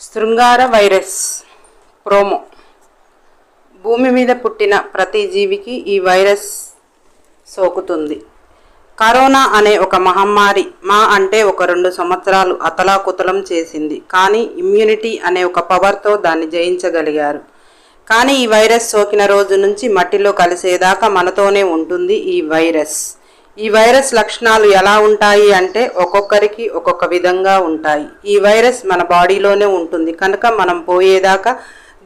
శృంగార virus promo. భూమి మీద పుట్టిన ప్రతి జీవికి ఈ వైరస్ సోకుతుంది. కరోనా అనే ఒక మహమ్మారి మా అంటే ఒక రెండు సంవత్సరాలు అతలాకుతలం చేసింది. కానీ ఇమ్యూనిటీ అనే ఒక పవర్తో దాన్ని జయించగలిగారు. కానీ ఈ వైరస్ సోకిన రోజు నుంచి మట్టిలో కలిసేదాకా మనతోనే ఉంటుంది ఈ వైరస్. ఈ వైరస్ లక్షణాలు ఎలా ఉంటాయి అంటే ఒక్కొక్కరికి ఒక్కొక్క విధంగా ఉంటాయి. ఈ వైరస్ మన బాడీలోనే ఉంటుంది. కనుక మనం పోయేదాకా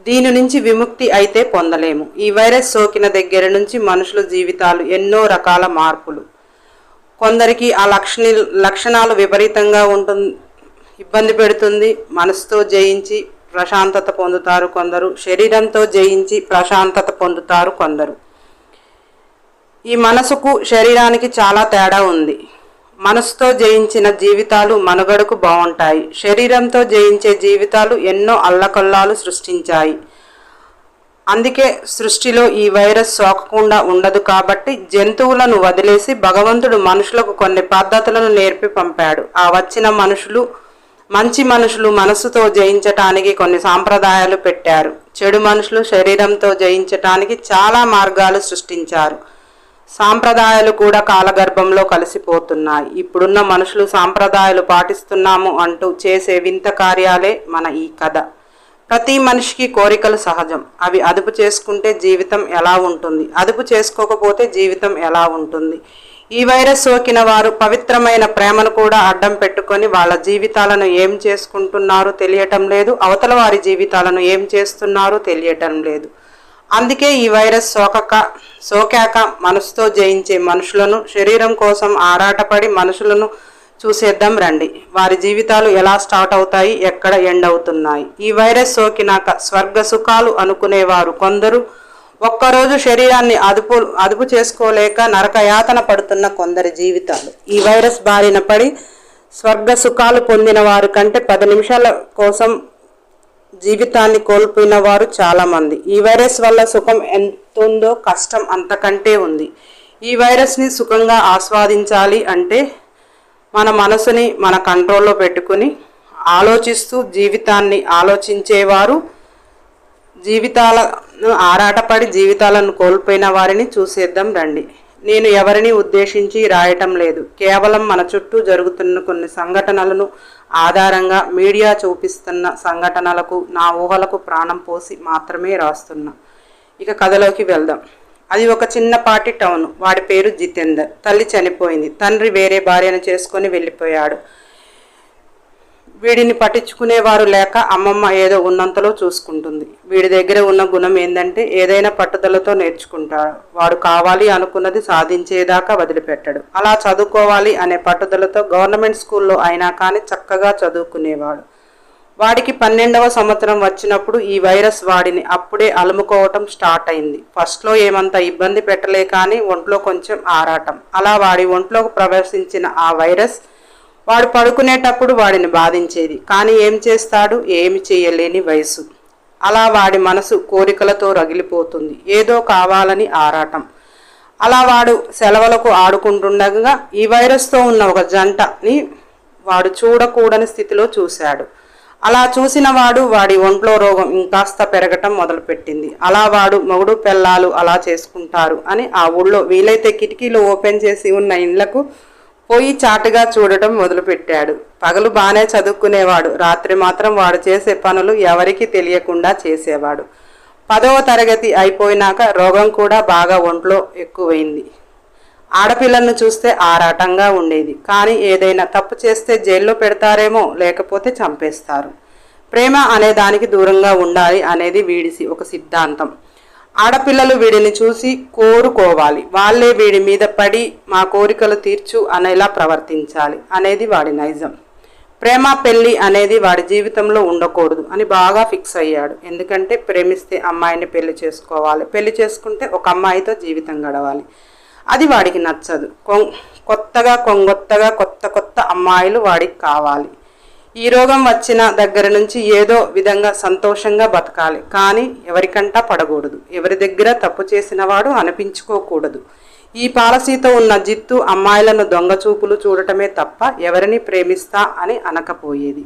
దీని నుంచి విముక్తి అయితే పొందలేము. ఈ వైరస్ సోకిన దగ్గర నుంచి మనుషుల జీవితాలు ఎన్నో రకాల మార్పులు. కొందరికి ఆ లక్షణ లక్షణాలు విపరీతంగా ఉంటుంది ఇబ్బంది పెడుతుంది. మనసుతో జయించి ప్రశాంతత పొందుతారు కొందరు. శరీరంతో జయించి ప్రశాంతత పొందుతారు కొందరు. ఈ మనసుకు శరీరానికి చాలా తేడా ఉంది. మనసుతో జయించిన జీవితాలు మనుగడకు బాగుంటాయి. శరీరంతో జయించే జీవితాలు ఎన్నో అల్లకల్లాలు సృష్టించాయి. అందుకే సృష్టిలో ఈ వైరస్ సోకకుండా ఉండదు కాబట్టి జంతువులను వదిలేసి భగవంతుడు మనుషులకు కొన్ని పద్ధతులను నేర్పి పంపాడు. ఆ వచ్చిన మనుషులు మంచి మనుషులు మనసుతో జయించటానికి కొన్ని సాంప్రదాయాలు పెట్టారు. చెడు మనుషులు శరీరంతో జయించటానికి చాలా మార్గాలు సృష్టించారు. సాంప్రదాయాలు కూడా కాలగర్భంలో కలిసిపోతున్నాయి. ఇప్పుడున్న మనుషులు సాంప్రదాయాలు పాటిస్తున్నాము అంటూ చేసే వింత కార్యాలే మన ఈ కథ. ప్రతి మనిషికి కోరికలు సహజం. అవి అదుపు చేసుకుంటే జీవితం ఎలా ఉంటుంది? అదుపు చేసుకోకపోతే జీవితం ఎలా ఉంటుంది? ఈ వైరస్ సోకిన వారు పవిత్రమైన ప్రేమను కూడా అడ్డం పెట్టుకొని వాళ్ళ జీవితాలను ఏం చేసుకుంటున్నారో తెలియటం లేదు. అవతల వారి జీవితాలను ఏం చేస్తున్నారో తెలియటం లేదు. అందుకే ఈ వైరస్ సోకక సోకాక మనసుతో జయించే మనుషులను శరీరం కోసం ఆరాటపడి మనుషులను చూసేద్దాం రండి. వారి జీవితాలు ఎలా స్టార్ట్ అవుతాయి ఎక్కడ ఎండ్ అవుతున్నాయి? ఈ వైరస్ సోకినాక స్వర్గ సుఖాలు అనుకునేవారు కొందరు. ఒక్కరోజు శరీరాన్ని అదుపు అదుపు చేసుకోలేక నరకయాతన పడుతున్న కొందరి జీవితాలు. ఈ వైరస్ బారిన పడి స్వర్గ సుఖాలు పొందిన వారి కంటే పది నిమిషాల కోసం జీవితాన్ని కోల్పోయిన వారు చాలామంది. ఈ వైరస్ వల్ల సుఖం ఎంతుందో కష్టం అంతకంటే ఉంది. ఈ వైరస్ని సుఖంగా ఆస్వాదించాలి అంటే మన మనసుని మన కంట్రోల్లో పెట్టుకుని ఆలోచిస్తూ జీవితాన్ని ఆలోచించేవారు జీవితాలను ఆరాటపడి జీవితాలను కోల్పోయిన వారిని చూసేద్దాం రండి. నేను ఎవరిని ఉద్దేశించి రాయటం లేదు. కేవలం మన చుట్టూ జరుగుతున్న కొన్ని సంఘటనలను ఆధారంగా మీడియా చూపిస్తున్న సంఘటనలకు నా ఊహలకు ప్రాణం పోసి మాత్రమే రాస్తున్నా. ఇక కథలోకి వెళ్దాం. అది ఒక చిన్నపాటి టౌన్. వాడి పేరు జితేందర్. తల్లి చనిపోయింది. తండ్రి వేరే భార్యను చేసుకొని వెళ్ళిపోయాడు. వీడిని పట్టించుకునేవారు లేక అమ్మమ్మ ఏదో ఉన్నంతలో చూసుకుంటుంది. వీడి దగ్గర ఉన్న గుణం ఏంటంటే ఏదైనా పట్టుదలతో నేర్చుకుంటాడు వాడు కావాలి అనుకున్నది సాధించేదాకా వదిలిపెట్టడు. అలా చదువుకోవాలి అనే పట్టుదలతో గవర్నమెంట్ స్కూల్లో అయినా కానీ చక్కగా చదువుకునేవాడు. వాడికి పన్నెండవ సంవత్సరం వచ్చినప్పుడు ఈ వైరస్ వాడిని అప్పుడే అలుముకోవటం స్టార్ట్ అయింది. ఫస్ట్లో ఏమంత ఇబ్బంది పెట్టలే కానీ ఒంట్లో కొంచెం ఆరాటం. అలా వాడి ఒంట్లోకి ప్రవేశించిన ఆ వైరస్ వాడు పడుకునేటప్పుడు వాడిని బాధించేది. కానీ ఏం చేస్తాడు? ఏమి చేయలేని వయసు. అలా వాడి మనసు కోరికలతో రగిలిపోతుంది. ఏదో కావాలని ఆరాటం. అలా వాడు సెలవులకు ఆడుకుంటుండగా ఈ వైరస్తో ఉన్న ఒక జంటని వాడు చూడకూడని స్థితిలో చూశాడు. అలా చూసిన వాడు వాడి ఒంట్లో రోగం ఇంకాస్త పెరగటం మొదలుపెట్టింది. అలా వాడు మొగుడు పెళ్ళాలు అలా చేసుకుంటారు అని ఆ ఊళ్ళో వీలైతే కిటికీలు ఓపెన్ చేసి ఉన్న ఇండ్లకు పోయి చాటుగా చూడటం మొదలుపెట్టాడు. పగలు బాగానే చదువుకునేవాడు. రాత్రి మాత్రం వాడు చేసే పనులు ఎవరికీ తెలియకుండా చేసేవాడు. పదవ తరగతి అయిపోయినాక రోగం కూడా బాగా ఒంట్లో ఎక్కువైంది. ఆడపిల్లలను చూస్తే ఆరాటంగా ఉండేది. కానీ ఏదైనా తప్పు చేస్తే జైల్లో పెడతారేమో లేకపోతే చంపేస్తారు. ప్రేమ అనే దానికి దూరంగా ఉండాలి అనేది వీడిసి ఒక సిద్ధాంతం. ఆడపిల్లలు వీడిని చూసి కోరుకోవాలి. వాళ్ళే వీడి మీద పడి మా కోరికలు తీర్చు అనేలా ప్రవర్తించాలి అనేది వాడి నైజం. ప్రేమ పెళ్ళి అనేది వాడి జీవితంలో ఉండకూడదు అని బాగా ఫిక్స్ అయ్యాడు. ఎందుకంటే ప్రేమిస్తే అమ్మాయిని పెళ్ళి చేసుకోవాలి. పెళ్ళి చేసుకుంటే ఒక అమ్మాయితో జీవితం గడవాలి. అది వాడికి నచ్చదు. కొం కొత్తగా కొంగొత్తగా కొత్త కొత్త అమ్మాయిలు వాడికి కావాలి. ఈ రోగం వచ్చిన దగ్గర నుంచి ఏదో విధంగా సంతోషంగా బతకాలి. కానీ ఎవరికంటా పడకూడదు. ఎవరి దగ్గర తప్పు చేసిన వాడు అనిపించుకోకూడదు. ఈ పాలసీతో ఉన్న జిత్తు అమ్మాయిలను దొంగ చూపులు చూడటమే తప్ప ఎవరిని ప్రేమిస్తా అని అనకపోయేది.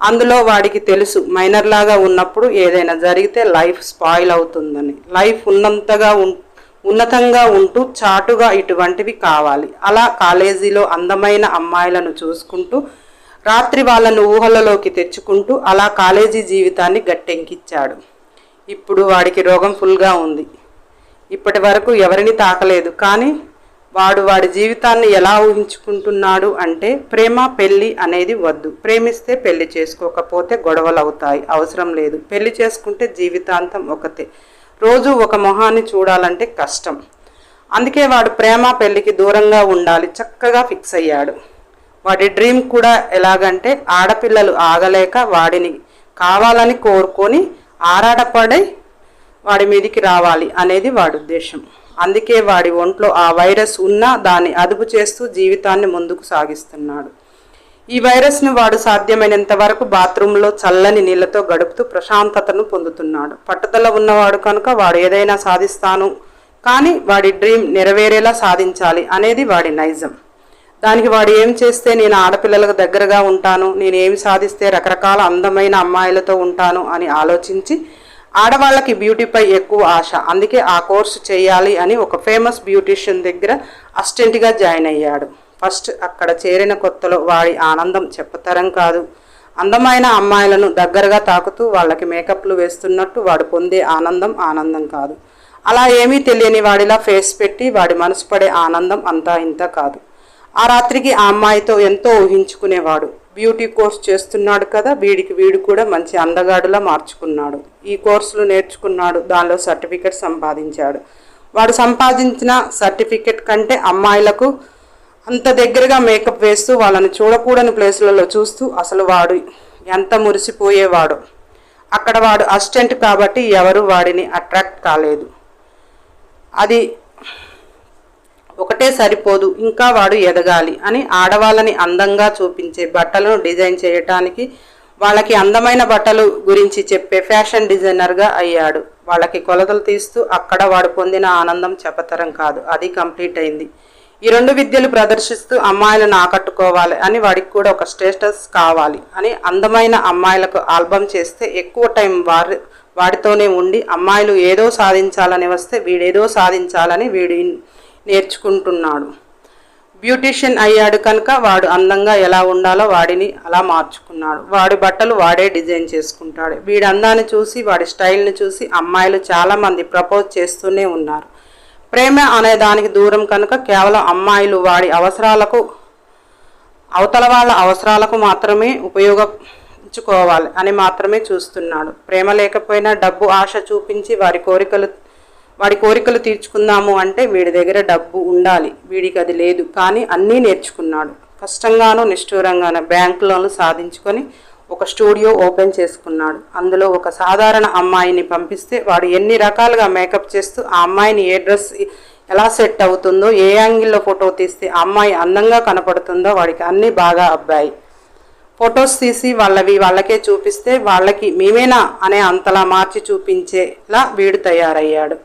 అందులో వాడికి తెలుసు మైనర్లాగా ఉన్నప్పుడు ఏదైనా జరిగితే లైఫ్ స్పాయిల్ అవుతుందని. లైఫ్ ఉన్నంతగా ఉం ఉన్నతంగా ఉంటూ చాటుగా ఇటువంటివి కావాలి. అలా కాలేజీలో అందమైన అమ్మాయిలను చూసుకుంటూ రాత్రి వాళ్ళను ఊహలలోకి తెచ్చుకుంటూ అలా కాలేజీ జీవితాన్ని గట్టెంకిచ్చాడు. ఇప్పుడు వాడికి రోగం ఫుల్గా ఉంది. ఇప్పటి వరకు ఎవరిని తాకలేదు. కానీ వాడు వాడి జీవితాన్ని ఎలా ఊహించుకుంటున్నాడు అంటే ప్రేమ పెళ్ళి అనేది వద్దు. ప్రేమిస్తే పెళ్ళి చేసుకోకపోతే గొడవలు అవుతాయి అవసరం లేదు. పెళ్ళి చేసుకుంటే జీవితాంతం ఒకతే. రోజు ఒక మొహాన్ని చూడాలంటే కష్టం. అందుకే వాడు ప్రేమ పెళ్ళికి దూరంగా ఉండాలి. చక్కగా ఫిక్స్ అయ్యాడు. వాడి డ్రీమ్ కూడా ఎలాగంటే ఆడపిల్లలు ఆగలేక వాడిని కావాలని కోరుకొని ఆరాటపడి వాడి మీదికి రావాలి అనేది వాడి ఉద్దేశం. అందుకే వాడి ఒంట్లో ఆ వైరస్ ఉన్నా దాన్ని అదుపు చేస్తూ జీవితాన్ని ముందుకు సాగిస్తున్నాడు. ఈ వైరస్ను వాడు సాధ్యమైనంత వరకు బాత్రూంలో చల్లని నీళ్ళతో గడుపుతూ ప్రశాంతతను పొందుతున్నాడు. పట్టుదల ఉన్నవాడు కనుక వాడు ఏదైనా సాధిస్తాను కానీ వాడి డ్రీమ్ నెరవేరేలా సాధించాలి అనేది వాడి నైజం. దానికి వాడు ఏం చేస్తే నేను ఆడపిల్లలకు దగ్గరగా ఉంటాను నేను ఏమి సాధిస్తే రకరకాల అందమైన అమ్మాయిలతో ఉంటాను అని ఆలోచించి ఆడవాళ్ళకి బ్యూటీపై ఎక్కువ ఆశ. అందుకే ఆ కోర్సు చేయాలి అని ఒక ఫేమస్ బ్యూటీషియన్ దగ్గర అసిస్టెంట్గా జాయిన్ అయ్యాడు. ఫస్ట్ అక్కడ చేరిన కొత్తలో వాడి ఆనందం చెప్పతరం కాదు. అందమైన అమ్మాయిలను దగ్గరగా తాకుతూ వాళ్ళకి మేకప్లు వేస్తున్నట్టు వాడు పొందే ఆనందం ఆనందం కాదు. అలా ఏమీ తెలియని వాడిలా ఫేస్ పెట్టి వాడి మనసు పడే ఆనందం అంతా ఇంత కాదు. ఆ రాత్రికి ఆ అమ్మాయితో ఎంతో ఊహించుకునేవాడు. బ్యూటీ కోర్స్ చేస్తున్నాడు కదా వీడికి వీడు కూడా మంచి అందగాడులా మార్చుకున్నాడు. ఈ కోర్సులు నేర్చుకున్నాడు దానిలో సర్టిఫికెట్ సంపాదించాడు. వాడు సంపాదించిన సర్టిఫికెట్ కంటే అమ్మాయిలకు అంత దగ్గరగా మేకప్ వేస్తూ వాళ్ళని చూడకూడని ప్లేసులలో చూస్తూ అసలు వాడు ఎంత మురిసిపోయేవాడు. అక్కడ వాడు అసిస్టెంట్ కాబట్టి ఎవరు వాడిని అట్రాక్ట్ కాలేదు. అది ఒకటే సరిపోదు ఇంకా వాడు ఎదగాలి అని ఆడవాళ్ళని అందంగా చూపించే బట్టలను డిజైన్ చేయటానికి వాళ్ళకి అందమైన బట్టలు గురించి చెప్పే ఫ్యాషన్ డిజైనర్గా అయ్యాడు. వాళ్ళకి కొలతలు తీస్తూ అక్కడ వాడు పొందిన ఆనందం చెప్పతరం కాదు అది కంప్లీట్ అయింది. ఈ రెండు విద్యలు ప్రదర్శిస్తూ అమ్మాయిలను ఆకట్టుకోవాలి అని వాడికి కూడా ఒక స్టేటస్ కావాలి అని అందమైన అమ్మాయిలకు ఆల్బమ్ చేస్తే ఎక్కువ టైం వారి వాడితోనే ఉండి అమ్మాయిలు ఏదో సాధించాలని వస్తే వీడేదో సాధించాలని వీడు నేర్చుకుంటున్నాడు. బ్యూటీషియన్ అయ్యాడు కనుక వాడు అందంగా ఎలా ఉండాలో వాడిని అలా మార్చుకున్నాడు. వాడి బట్టలు వాడే డిజైన్ చేసుకుంటాడు. వీడి అందాన్ని చూసి వాడి స్టైల్ని చూసి అమ్మాయిలు చాలామంది ప్రపోజ్ చేస్తూనే ఉన్నారు. ప్రేమ అనే దానికి దూరం కనుక కేవలం అమ్మాయిలు వాడి అవసరాలకు అవతల వాళ్ళ అవసరాలకు మాత్రమే ఉపయోగించుకోవాలి అని మాత్రమే చూస్తున్నాడు. ప్రేమ లేకపోయినా డబ్బు ఆశ చూపించి వారి కోరికలు వాడి కోరికలు తీర్చుకుందాము అంటే వీడి దగ్గర డబ్బు ఉండాలి. వీడికి అది లేదు. కానీ అన్నీ నేర్చుకున్నాడు. కష్టంగానూ నిష్ఠూరంగానూ బ్యాంక్ లోన్లు సాధించుకొని ఒక స్టూడియో ఓపెన్ చేసుకున్నాడు. అందులో ఒక సాధారణ అమ్మాయిని పంపిస్తే వాడు ఎన్ని రకాలుగా మేకప్ చేస్తూ ఆ అమ్మాయిని ఏ డ్రెస్ ఎలా సెట్ అవుతుందో ఏ యాంగిల్లో ఫోటో తీస్తే ఆ అమ్మాయి అందంగా కనపడుతుందో వాడికి అన్నీ బాగా అబ్బాయి. ఫొటోస్ తీసి వాళ్ళవి వాళ్ళకే చూపిస్తే వాళ్ళకి మేమేనా అనే అంతలా మార్చి చూపించేలా వీడు తయారయ్యాడు.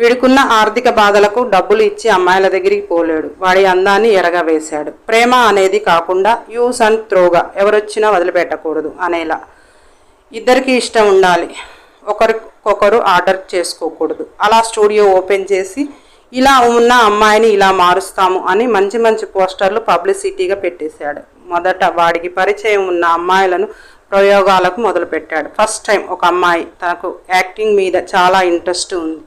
వీడుకున్న ఆర్థిక బాధలకు డబ్బులు ఇచ్చి అమ్మాయిల దగ్గరికి పోలేడు. వాడి అందాన్ని ఎరగవేశాడు. ప్రేమ అనేది కాకుండా యూస్ అండ్ త్రోగా ఎవరొచ్చినా వదిలిపెట్టకూడదు అనేలా ఇద్దరికి ఇష్టం ఉండాలి. ఒకరికొకరు ఆర్డర్ చేసుకోకూడదు. అలా స్టూడియో ఓపెన్ చేసి ఇలా ఉన్న అమ్మాయిని ఇలా మారుస్తాము అని మంచి మంచి పోస్టర్లు పబ్లిసిటీగా పెట్టేశాడు. మొదట వాడికి పరిచయం ఉన్న అమ్మాయిలను ప్రయోగాలకు మొదలుపెట్టాడు. ఫస్ట్ టైం ఒక అమ్మాయి తనకు యాక్టింగ్ మీద చాలా ఇంట్రెస్ట్ ఉంది.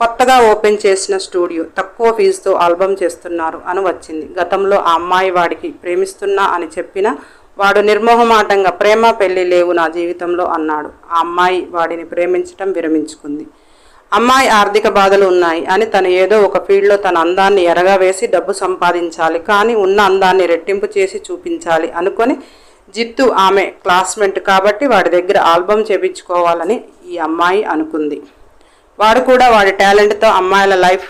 కొత్తగా ఓపెన్ చేసిన స్టూడియో తక్కువ ఫీజుతో ఆల్బమ్ చేస్తున్నారు అని వచ్చింది. గతంలో ఆ అమ్మాయి వాడికి ప్రేమిస్తున్నా అని చెప్పిన వాడు నిర్మోహమాటంగా ప్రేమ పెళ్ళి లేవు నా జీవితంలో అన్నాడు. ఆ అమ్మాయి వాడిని ప్రేమించటం విరమించుకుంది. అమ్మాయి ఆర్థిక బాధలు ఉన్నాయి అని తను ఏదో ఒక ఫీల్డ్లో తన అందాన్ని ఎరగా వేసి డబ్బు సంపాదించాలి కానీ ఉన్న అందాన్ని రెట్టింపు చేసి చూపించాలి అనుకొని జిత్తు ఆమె క్లాస్మేట్ కాబట్టి వాడి దగ్గర ఆల్బమ్ చేపించుకోవాలని ఈ అమ్మాయి అనుకుంది. వాడు కూడా వాడి టాలెంట్తో అమ్మాయిల లైఫ్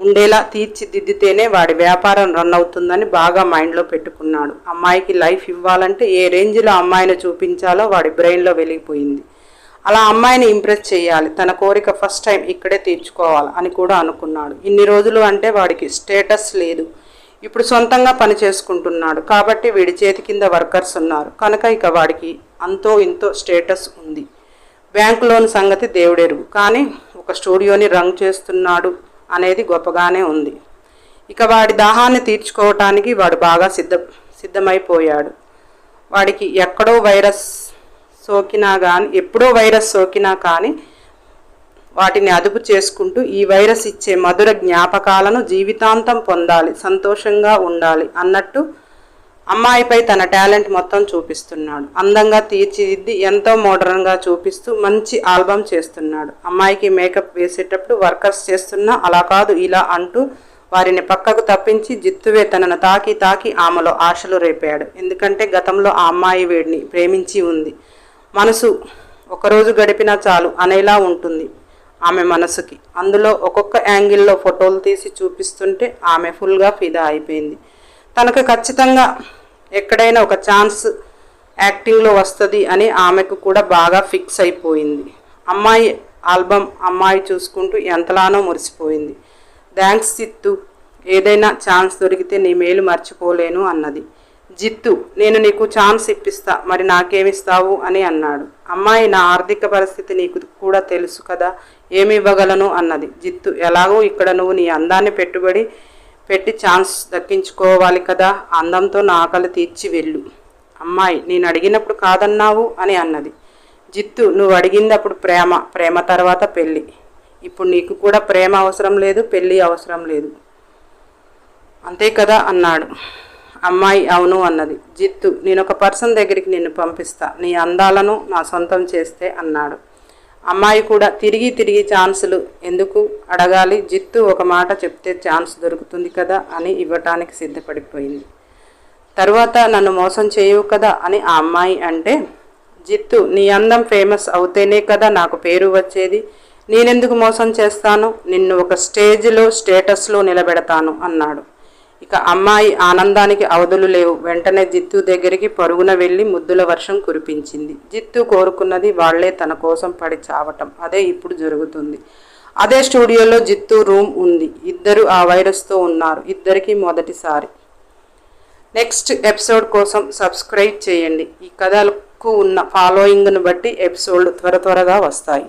ఉండేలా తీర్చిదిద్దితేనే వాడి వ్యాపారం రన్ అవుతుందని బాగా మైండ్లో పెట్టుకున్నాడు. అమ్మాయికి లైఫ్ ఇవ్వాలంటే ఏ రేంజ్లో అమ్మాయిని చూపించాలో వాడి బ్రెయిన్లో వెలిగిపోయింది. అలా అమ్మాయిని ఇంప్రెస్ చేయాలి. తన కోరిక ఫస్ట్ టైం ఇక్కడే తీర్చుకోవాలి అని కూడా అనుకున్నాడు. ఇన్ని రోజులు అంటే వాడికి స్టేటస్ లేదు. ఇప్పుడు సొంతంగా పని చేసుకుంటున్నాడు. కాబట్టి వీడి చేతి కింద వర్కర్స్ ఉన్నారు. కనుక ఇక వాడికి అంతో ఇంతో స్టేటస్ ఉంది. బ్యాంక్ లోన్ సంగతి దేవుడెరుగు. కానీ ఒక స్టూడియోని రంగ్ చేస్తున్నాడు అనేది గొప్పగానే ఉంది. ఇక వాడి దాహాన్ని తీర్చుకోవటానికి వాడు బాగా సిద్ధ సిద్ధమైపోయాడు. వాడికి ఎక్కడో వైరస్ సోకినా కానీ ఎప్పుడో వైరస్ సోకినా కానీ వాటిని అదుపు చేసుకుంటూ ఈ వైరస్ ఇచ్చే మధుర జ్ఞాపకాలను జీవితాంతం పొందాలి సంతోషంగా ఉండాలి అన్నట్టు అమ్మాయిపై తన టాలెంట్ మొత్తం చూపిస్తున్నాడు. అందంగా తీర్చిదిద్ది ఎంతో మోడర్న్గా చూపిస్తూ మంచి ఆల్బమ్ చేస్తున్నాడు. అమ్మాయికి మేకప్ వేసేటప్పుడు వర్కర్స్ చేస్తున్నా అలా కాదు ఇలా అంటూ వారిని పక్కకు తప్పించి జిత్తువే తనను తాకి తాకి ఆమెలో ఆశలు రేపాడు. ఎందుకంటే గతంలో ఆ అమ్మాయి వీడిని ప్రేమించి ఉంది. మనసు ఒకరోజు గడిపినా చాలు అనేలా ఉంటుంది ఆమె మనసుకి. అందులో ఒక్కొక్క యాంగిల్లో ఫోటోలు తీసి చూపిస్తుంటే ఆమె ఫుల్గా ఫిదా అయిపోయింది. తనకు ఖచ్చితంగా ఎక్కడైనా ఒక ఛాన్స్ యాక్టింగ్లో వస్తుంది అని ఆమెకు కూడా బాగా ఫిక్స్ అయిపోయింది. అమ్మాయి ఆల్బమ్ అమ్మాయి చూసుకుంటూ ఎంతలానో మురిసిపోయింది. థ్యాంక్స్ జిత్తు ఏదైనా ఛాన్స్ దొరికితే నీ మేలు మర్చిపోలేను అన్నది. జిత్తు నేను నీకు ఛాన్స్ ఇప్పిస్తా మరి నాకేమిస్తావు అని అన్నాడు. అమ్మాయి నా ఆర్థిక పరిస్థితి నీకు కూడా తెలుసు కదా ఏమి ఇవ్వగలను అన్నది. జిత్తు ఎలాగో ఇక్కడ నువ్వు నీ అందాన్ని పెట్టుబడి పెట్టి ఛాన్స్ దక్కించుకోవాలి కదా అందంతో నా ఆకలి తీర్చి వెళ్ళు. అమ్మాయి నేను అడిగినప్పుడు కాదన్నావు అని అన్నది. జిత్తు నువ్వు అడిగింది అప్పుడు ప్రేమ ప్రేమ తర్వాత పెళ్ళి. ఇప్పుడు నీకు కూడా ప్రేమ అవసరం లేదు పెళ్ళి అవసరం లేదు. అంతే కదా అన్నాడు. అమ్మాయి అవును అన్నది. జిత్తు నేను ఒక పర్సన్ దగ్గరికి నిన్ను పంపిస్తా నీ అందాలను నా సొంతం చేస్తే అన్నాడు. అమ్మాయి కూడా తిరిగి తిరిగి ఛాన్సులు ఎందుకు అడగాలి? జిత్తు ఒక మాట చెప్తే ఛాన్స్ దొరుకుతుంది కదా అని ఇవ్వటానికి సిద్ధపడిపోయింది. తరువాత నన్ను మోసం చేయవు కదా అని ఆ అమ్మాయి అంటే జిత్తు నీ అందం ఫేమస్ అవుతేనే కదా నాకు పేరు వచ్చేది. నేనెందుకు మోసం చేస్తాను? నిన్ను ఒక స్టేజ్లో స్టేటస్లో నిలబెడతాను అన్నాడు. ఇక అమ్మాయి ఆనందానికి అవధులు లేవు. వెంటనే జిత్తు దగ్గరికి పరుగున వెళ్ళి ముద్దుల వర్షం కురిపించింది. జిత్తు కోరుకున్నది వాళ్ళే తన కోసం పడి చావటం. అదే ఇప్పుడు జరుగుతుంది. అదే స్టూడియోలో జిత్తు రూమ్ ఉంది. ఇద్దరు ఆ వైరస్తో ఉన్నారు. ఇద్దరికి మొదటిసారి. నెక్స్ట్ ఎపిసోడ్ కోసం సబ్స్క్రైబ్ చేయండి. ఈ కథలకు ఉన్న ఫాలోయింగ్ను బట్టి ఎపిసోడ్ త్వర త్వరగా వస్తాయి.